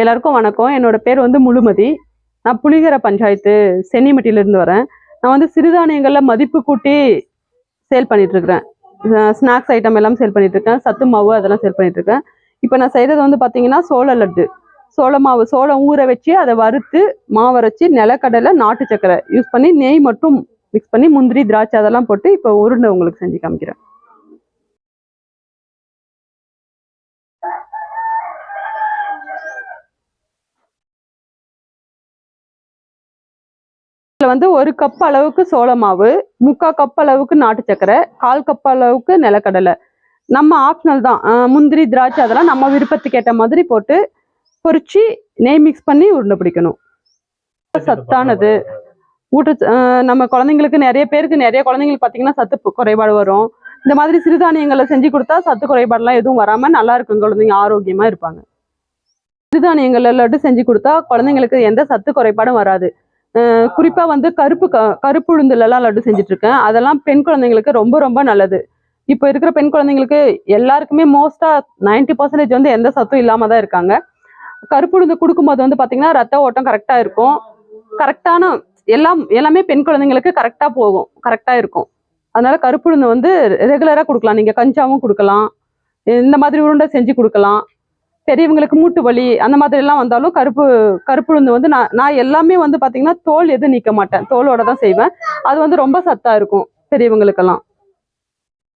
எல்லாருக்கும் வணக்கம். என்னோட பேர் வந்து முழுமதி. நான் புளிகர பஞ்சாயத்து சென்னிமட்டியிலேருந்து வரேன். நான் வந்து சிறுதானியங்கள்ல மதிப்பு கூட்டி சேல் பண்ணிட்டு இருக்கிறேன் ஸ்நாக்ஸ் ஐட்டம் எல்லாம் சேல் பண்ணிட்டு இருக்கேன் சத்து மாவு அதெல்லாம் சேல் பண்ணிட்டு இருக்கேன் இப்போ நான் செய்கிறது வந்து பார்த்தீங்கன்னா சோள லட்டு. சோள மாவு சோளம் ஊற வச்சு அதை வறுத்து மாவரைச்சி நிலக்கடலை நாட்டு சக்கரை யூஸ் பண்ணி நெய் மட்டும் மிக்ஸ் பண்ணி முந்திரி திராட்சை அதெல்லாம் போட்டு இப்போ உருண்டை உங்களுக்கு செஞ்சு காமிக்கிறேன். இதில் வந்து ஒரு கப் அளவுக்கு சோள மாவு முக்கால் கப் அளவுக்கு நாட்டு சக்கரை கால் கப் அளவுக்கு நிலக்கடலை. நம்ம ஆப்ஷனல் தான். முந்திரி திராட்சை அதெல்லாம் நம்ம விருப்பத்துக்கு ஏற்ற மாதிரி போட்டு பொரிச்சு நெய் மிக்ஸ் பண்ணி உருண்டை பிடிக்கணும். சத்தானது. ஊட்ட நம்ம குழந்தைங்களுக்கு நிறைய பேருக்கு நிறைய குழந்தைங்களுக்கு பார்த்தீங்கன்னா சத்து குறைபாடு வரும். இந்த மாதிரி சிறுதானியங்களை செஞ்சு கொடுத்தா சத்து குறைபாடுலாம் எதுவும் வராம நல்லா இருக்கும். குழந்தைங்க ஆரோக்கியமா இருப்பாங்க. சிறுதானியங்கள்ல லட்டு செஞ்சு கொடுத்தா குழந்தைங்களுக்கு எந்த சத்து குறைபாடும் வராது. குறிப்பாக வந்து கருப்பு க கருப்பு லட்டு செஞ்சுட்டு இருக்கேன் அதெல்லாம் பெண் குழந்தைங்களுக்கு ரொம்ப ரொம்ப நல்லது. இப்போ இருக்கிற பெண் குழந்தைங்களுக்கு எல்லாருக்குமே மோஸ்ட்டாக நைன்டி பர்சன்டேஜ் வந்து எந்த சத்தும் இல்லாமல் தான் இருக்காங்க. கருப்பு உளுந்து கொடுக்கும்போது வந்து பார்த்தீங்கன்னா ரத்த ஓட்டம் கரெக்டாக இருக்கும். கரெக்டான எல்லாம் எல்லாமே பெண் குழந்தைங்களுக்கு கரெக்டாக போகும். கரெக்டாக இருக்கும். அதனால கருப்பு உளுந்து வந்து ரெகுலராக கொடுக்கலாம். நீங்கள் கஞ்சாவும் கொடுக்கலாம். இந்த மாதிரி உருண்டை செஞ்சு கொடுக்கலாம். பெரியவங்களுக்கு மூட்டு வலி அந்த மாதிரி எல்லாம் வந்தாலும் கருப்பு கருப்புழுந்து வந்து நான் நான் எல்லாமே வந்து பாத்தீங்கன்னா தோல் எதுவும் நீக்க மாட்டேன். தோலோட தான் செய்வேன். அது வந்து ரொம்ப சத்தா இருக்கும் பெரியவங்களுக்கெல்லாம்.